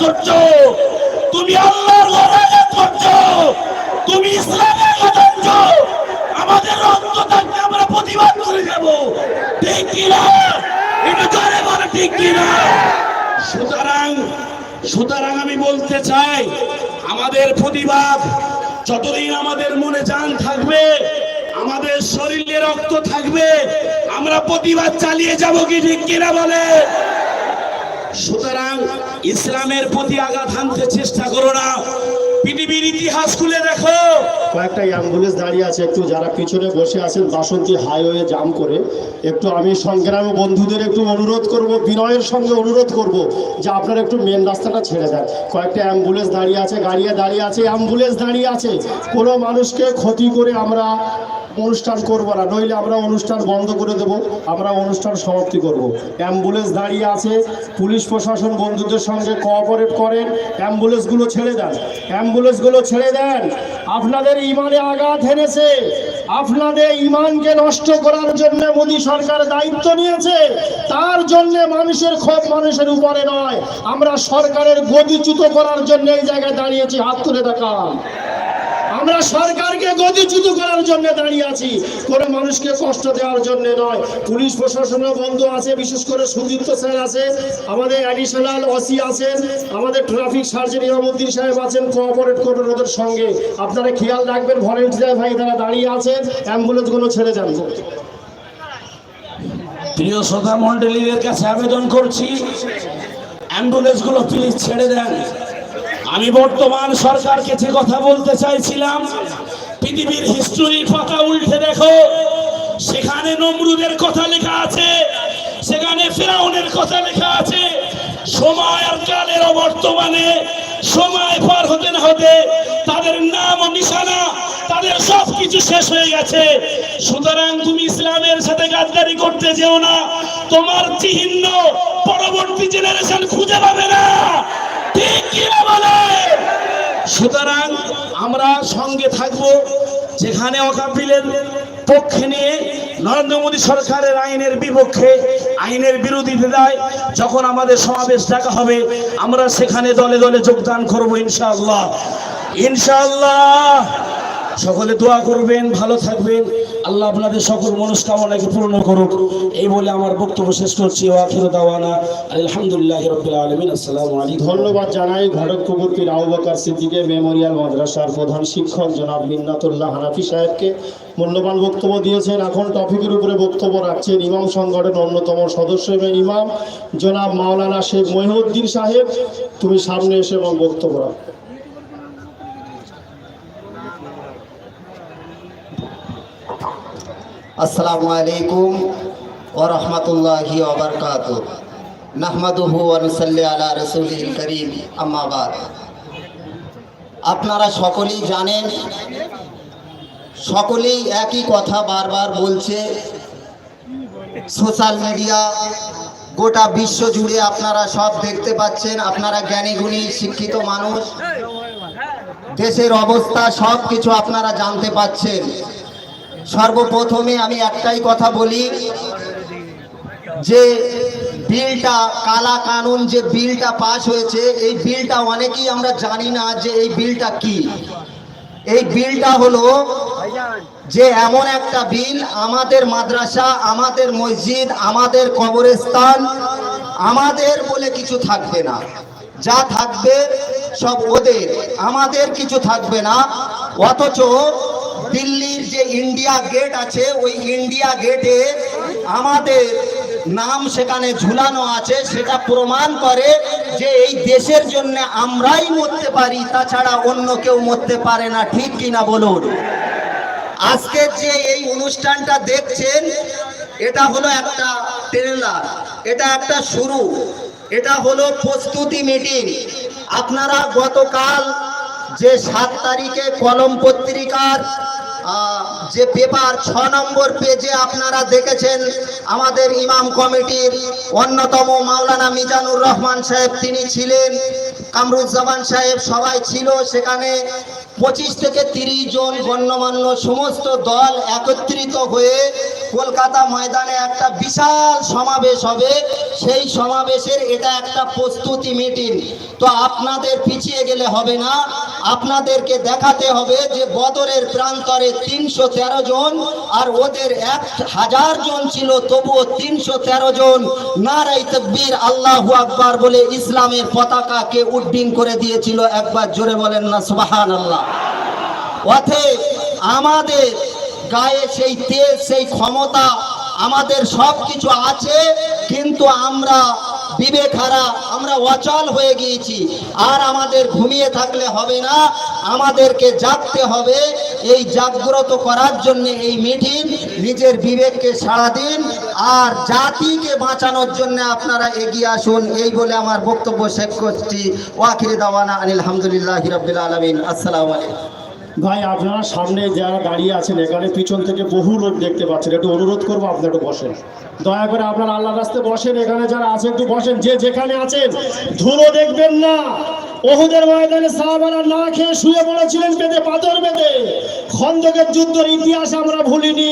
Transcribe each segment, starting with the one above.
করছ তুমি আল্লাহর লড়াইয়াত করছ তুমি ইসলামের কথা আমাদের রক্ত থাকতে আমরা প্রতিবাদ করে যাব। ঠিক কিনা? এটা জোরে বলে, ঠিক কিনা? সুতরাং সুতরাং আমি বলতে চাই, আমাদের প্রতিবাদ যতদিন আমাদের মনে জান থাকবে, আমাদের শরীরে রক্ত থাকবে, আমরা প্রতিবাদ চালিয়ে যাব কি ঠিক কিনা বলে? সুতরাং ইসলামের প্রতি আঘাত হানতে চেষ্টা করো না। পৃথিবীর ইতিহাস খুলে দেখো। কয়েকটা অ্যাম্বুলেন্স দাঁড়িয়ে আছে একটু, যারা পিছনে বসে আছেন হাইওয়ে জাম করে। একটু আমি সংগ্রামী বন্ধুদের একটু অনুরোধ করব, বিনয়ের সঙ্গে অনুরোধ করব, যে আপনারা একটু মেন রাস্তাটা ছেড়ে কয়েকটা অ্যাম্বুলেন্স দাঁড়িয়ে আছে দাঁড়িয়ে আছে, অ্যাম্বুলেন্স দাঁড়িয়ে আছে। কোনো মানুষকে ক্ষতি করে আমরা অনুষ্ঠান করব না, নইলে আমরা অনুষ্ঠান বন্ধ করে দেব, আমরা অনুষ্ঠান সমাপ্তি করব। অ্যাম্বুলেন্স দাঁড়িয়ে আছে, পুলিশ প্রশাসন বন্ধুদের সঙ্গে কোঅপারেট করেন অ্যাম্বুলেন্সগুলো ছেড়ে দেন। অ্যাম্বুলেন্সগুলো ছেড়ে দেন। আপনাদের ইমানে আঘাত হেরেছে আপনাদের ইমানকে নষ্ট করার জন্য মোদী সরকার দায়িত্ব নিয়েছে। তার জন্য মানুষের ক্ষোভ মানুষের উপরে নয়। আমরা সরকারের গদিচ্যুত করার জন্য এই জায়গায় দাঁড়িয়েছি। হাত তুলে দেখান। আমরা সরকারকে গতিচ্যুত করার জন্য দাঁড়িয়ে আছি। কোনো মানুষকে কষ্ট দেওয়ার জন্য নয়। পুলিশ প্রশাসনের বন্ধু আছে, বিশেষ করে সুদীপ্ত স্যার আছে, আমাদের অ্যাডিশনাল ওসি আছেন আমাদের ট্রাফিক সার্জন ইমামুদ্দিন সাহেব আছেন কোঅপারেট করবেন ওদের সঙ্গে। আপনারা খেয়াল রাখবেন ভলেন্টিয়ার ভাই তারা দাঁড়িয়ে আছেন অ্যাম্বুলেন্সগুলো ছেড়ে যান। প্রিয় শ্রোতা মন্ডলীদের কাছে আবেদন করছি অ্যাম্বুলেন্সগুলো প্লিজ ছেড়ে দেন। আমি বর্তমান সরকারকে যে কথা বলতে চাইছিলাম, পৃথিবীর হিস্টোরির পাতা উল্টে দেখো। সেখানে নমরুদের কথা লেখা আছে, সেখানে ফেরাউনের কথা লেখা আছে। সময় আর কালের বর্তমানে সময় পার হতে না হতে তাদের নাম ও নিশানা, তাদের সব কিছু শেষ হয়ে গেছে। সুতরাং তুমি ইসলামের সাথে গাদ্দারি করতে যেও না। তোমার চিহ্ন পরবর্তী জেনারেশন খুঁজে পাবে না ঠিক কিনা বলে সুতরাং আমরা সঙ্গে থাকব যেখানে অকাপিলের পক্ষে নিয়ে নরেন্দ্র মোদী সরকারের আইনের বিপক্ষে আইনের বিরোধিতা দেয় যখন আমাদের সমাবেশ ডাকা হবে, আমরা সেখানে দলে দলে যোগদান করব ইনশাআল্লাহ। ইনশাআল্লাহ। সকলে দোয়া করবেন, ভালো থাকবেন। আল্লাহ আপনাদের সকল মনস্কামনাকে পূর্ণ করুক। এই বলে আমার বক্তব্য শেষ করছি। আলহামদুলিল্লাহ আলমিন। আসসালামু আলাইকুম। ধন্যবাদ জানাই ঘটকপুকুর পীর আবু বকর সিদ্দিকে মেমোরিয়াল মাদ্রাসার প্রধান শিক্ষক জনাব মিন্নাতুল্লাহ হানাফি সাহেবকে মূল্যবান বক্তব্য দিয়েছেন। এখন টপিকের উপরে বক্তব্য রাখছেন ইমাম সংগঠনের অন্যতম সদস্য এবং ইমাম জনাব মাওলানা শেখ মহিউদ্দিন সাহেব। তুমি সামনে এসে এবং বক্তব্য রাখ। আসসালামু আলাইকুম ও রহমতুল্লাহি ওবরকাত নাহমাদুহু অনুসল্লি আলা রসুলিল করিম। আম্মাবাদ আপনারা সকলেই জানেন, সকলেই একই কথা বারবার বলছে, সোশ্যাল মিডিয়া গোটা বিশ্ব জুড়ে আপনারা সব দেখতে পাচ্ছেন, আপনারা জ্ঞানী গুণী শিক্ষিত মানুষ, দেশের অবস্থা সব কিছু আপনারা জানতে পাচ্ছেন। সর্বপ্রথমে আমি একটাই কথা বলি যে বিলটা, কালা কানুন যে বিলটা পাস হয়েছে, এই বিলটা অনেকেই আমরা জানি না যে এই বিলটা কি। এই বিলটা হলো যে এমন একটা বিল, আমাদের মাদ্রাসা, আমাদের মসজিদ, আমাদের কবরস্থান, আমাদের বলে কিছু থাকবে না। যা থাকবে সব ওদের, আমাদের কিছু থাকবে না। অথচ দিল্লির যে ইন্ডিয়া গেট আছে, ওই ইন্ডিয়া গেটে আমাদের নাম সেখানে ঝুলানো আছে, সেটা প্রমাণ করে যে এই দেশের জন্য আমরাই মরতে পারি, তাছাড়া অন্য কেউ মরতে পারে না, ঠিক কিনা বলুন? আজকের যে এই অনুষ্ঠানটা দেখছেন, এটা হলো একটা ট্রেলার এটা একটা শুরু, এটা হলো প্রস্তুতি মিটিং আপনারা গতকাল যে সাত তারিখে কলম পত্রিকার যে পেপার, ছ নম্বর পেজে আপনারা দেখেছেন, আমাদের ইমাম কমিটির অন্যতম মাওলানা মিজানুর রহমান সাহেব তিনি ছিলেন, কামরুজ্জামান সাহেব সবাই ছিল, সেখানে পঁচিশ থেকে তিরিশ জন গণ্যমান্য সমস্ত দল একত্রিত হয়ে কলকাতা ময়দানে একটা বিশাল সমাবেশ হবে। সেই সমাবেশের এটা একটা প্রস্তুতি মিটিং। তো আপনাদের পিছিয়ে গেলে হবে না। আপনাদেরকে দেখাতে হবে যে বদরের প্রান্তরে তিনশো তেরো জন আর ওদের এক হাজার জন ছিল, তবুও তিনশো তেরো জন। নারাই তকবীর আল্লাহু আকবার বলে ইসলামের পতাকাকে উড্ডিন করে দিয়েছিল। একবার জোরে বলেন না সুবাহান আল্লাহ অতএব আমাদের গায়ে সেই তেজ সেই ক্ষমতা, আমাদের সব কিছু আছে, কিন্তু আমরা বিবেক হারা, আমরা অচল হয়ে গিয়েছি। আর আমাদের ঘুমিয়ে থাকলে হবে না, আমাদেরকে জাগতে হবে। এই জাগ্রত করার জন্য এই মিটিং, নিজের বিবেককে সাড়া দিন, আর জাতিকে বাঁচানোর জন্য আপনারা এগিয়ে আসুন। এই বলে আমার বক্তব্য শেষ করছি। ওয়াকির দাওয়ানা আনিল আলহামদুলিল্লাহ রবিল আলমিন। আসসালামু আলাইকুম। ভাই, আপনারা সামনে যারা দাঁড়িয়ে আছেন, এখানে পিছন থেকে বহু লোক দেখতে পাচ্ছেন। একটু অনুরোধ করব আপনারা একটু বসেন। দয়া করে আপনারা আল্লাহ রাস্তায় বসেন, এখানে যারা আছেন একটু বসেন। যে যেখানে আছেন, ধুলো দেখবেন না। ওহুদের ময়দানে সাহাবারা না খেয়ে শুয়ে পড়েছিলেন বেঁধে পাথর বেঁধে। খন্দকের যুদ্ধের ইতিহাস আমরা ভুলিনি।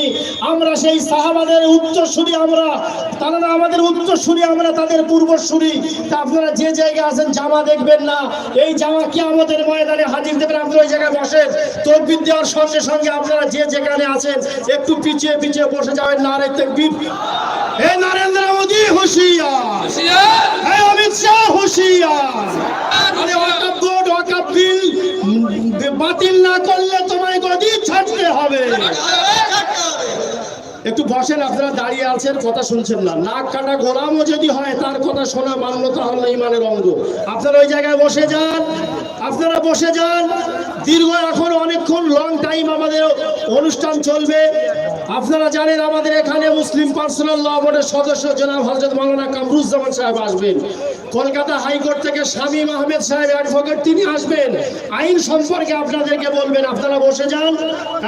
আমরা সেই সাহাবাদের উত্তরসূরি আমরা তারা না আমাদের উত্তরসূরি আমরা তাদের পূর্বসূরি তা আপনারা যে জায়গায় আছেন জামা দেখবেন না। এই জামা কি আমাদের ময়দানে হাজির দেবেন। আপনারা ওই জায়গায় বসেন। তকবির দেওয়ার সঙ্গে সঙ্গে আপনারা যে যেখানে আছেন একটু পিছিয়ে পিছিয়ে বসে যাবেন না নারে তকবির। হে নরেন্দ্র মোদী হুঁশিয়ার। হে অমিত শাহ হুঁশিয়ার। বাতিল না করলে তোমায় গদি ছাড়তে হবে? একটু বসেন, আপনারা দাঁড়িয়ে আছেন, কথা শুনছেন না। নাক কাটা গোলামও যদি হয়, তার কথা শোনা মান্যতা হল ইমানের অঙ্গ। আপনারা ওই জায়গায় বসে যান, আপনারা বসে যান। দীর্ঘ এখন অনেকক্ষণ লং টাইম আমাদের অনুষ্ঠান চলবে। আপনারা জানেন আমাদের এখানে মুসলিম পার্সোনাল ল বোর্ডের সদস্য জনাব হজরত মাওলানা কামরুজ্জামান সাহেব আসবেন। কলকাতা হাইকোর্ট থেকে শামীম আহমেদ সাহেব অ্যাডভোকেট তিনি আসবেন। আইন সম্পর্কে আপনাদেরকে বলবেন, আপনারা বসে যান।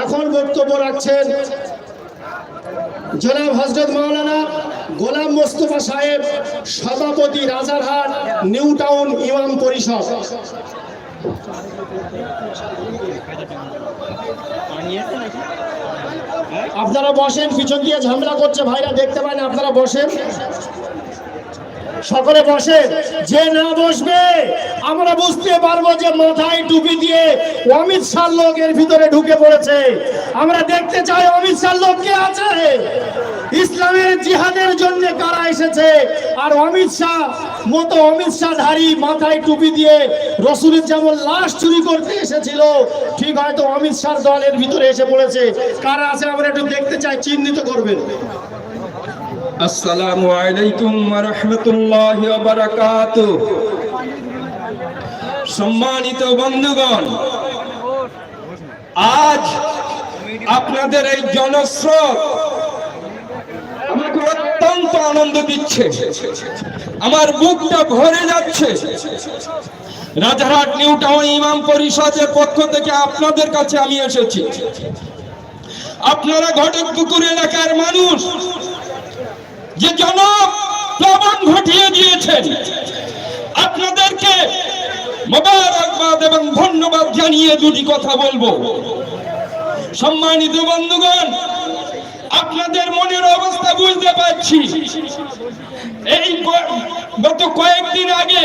এখন বক্তব্য রাখছেন জনাব হজরত মাওলানা গোলাম মোস্তফা সাহেব, সভাপতি রাজারহাট, নিউ টাউন ইমাম পরিষদ। আপনারা বসেন, পিছন দিয়ে ঝামেলা করছে, ভাইরা দেখতে পান আপনারা বসেন। সকলে বসে, যে না বসবে, আমরা বুঝতে পারব যে মাথায় টুপি দিয়ে অমিত শাহ লোক এর ভিতরে ঢুকে পড়েছে। আমরা দেখতে চাই অমিত শাহ লোক কে আছে? ইসলামের জিহাদের জন্য কারা এসেছে? আর অমিত শাহ, মতো অমিত শাহ ধারী মাথায় টুপি দিয়ে রসুলের যেমন লাশ চুরি করতে এসেছিল। ঠিক হয়তো অমিত শাহ দলের ভিতরে এসে পড়েছে। কারা আছে? আমরা একটু দেখতে চাই, চিহ্নিত করবেন। আসসালামু আলাইকুম রহমতুল্লাহ বারাকাত সম্মানিত বন্ধুগণ, আজ আপনাদের এই জনস্রোত আমাকে অত্যন্ত আনন্দ দিচ্ছে। আমার বুকটা ভরে যাচ্ছে। রাজারহাট নিউ টাউন ইমাম পরিষদের পক্ষ থেকে আপনাদের কাছে আমি এসেছি। আপনারা ঘটক পুকুর এলাকার মানুষ যে জন প্লাবন ঘটিয়ে দিয়েছেন, আপনাদেরকে মোবারকবাদ এবং ধন্যবাদ জানিয়ে দুটি কথা বলব। সম্মানিত বন্ধুগণ, আপনাদের মনের অবস্থা বুঝতে পারছি। এই গত কয়েকদিন আগে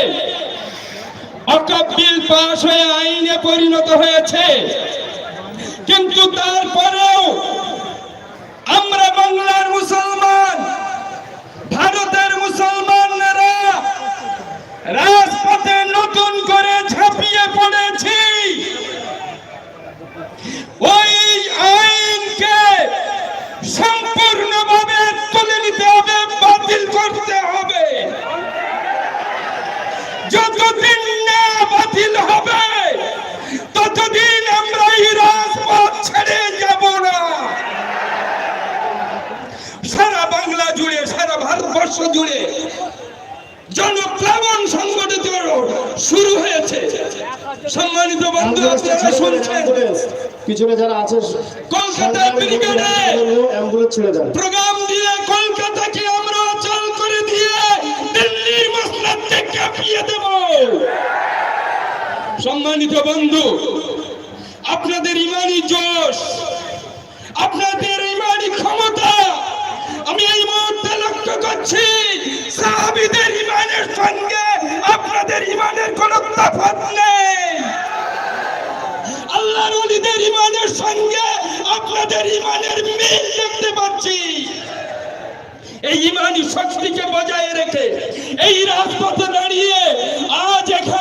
অকাপ বিল পাশ হয়ে আইনে পরিণত হয়েছে। কিন্তু তারপরেও আমরা বাংলার মুসলমান ভারতের মুসলমানরা রাজপথে নতুন করে ঝাঁপিয়ে পড়েছি। ওই আইনকে সম্পূর্ণভাবে তুলে নিতে হবে, বাতিল করতে হবে। যতদিন না বাতিল হবে, ততদিন আমরা এই রাজপথ ছেড়ে যাব না সারা বাংলা জুড়ে সারা ভারতবর্ষ জুড়ে জনপ্লাবন সংগঠিত শুরু হয়েছে। সম্মানিত বন্ধু আপনারা শুনছেন? পিছনে যারা আছে কলকাতা ব্রিগেডে অ্যাম্বুলেন্স ছেড়ে দেন। প্রোগ্রাম দিয়ে কলকাতাকে আমরা অচল করে দিয়ে দিল্লির মসলাদকে কাঁপিয়ে দেব। সম্মানিত বন্ধু বলছি, সাহাবিদের ইমানের সঙ্গে আপনাদের ইমানের কোন তফাত নেই। ইমানের সঙ্গে আপনাদের ইমানের মিল দেখতে পাচ্ছি। এই ইমানি শক্তিকে বজায় রেখে, এই রাজপথে দাঁড়িয়ে আজ এখানে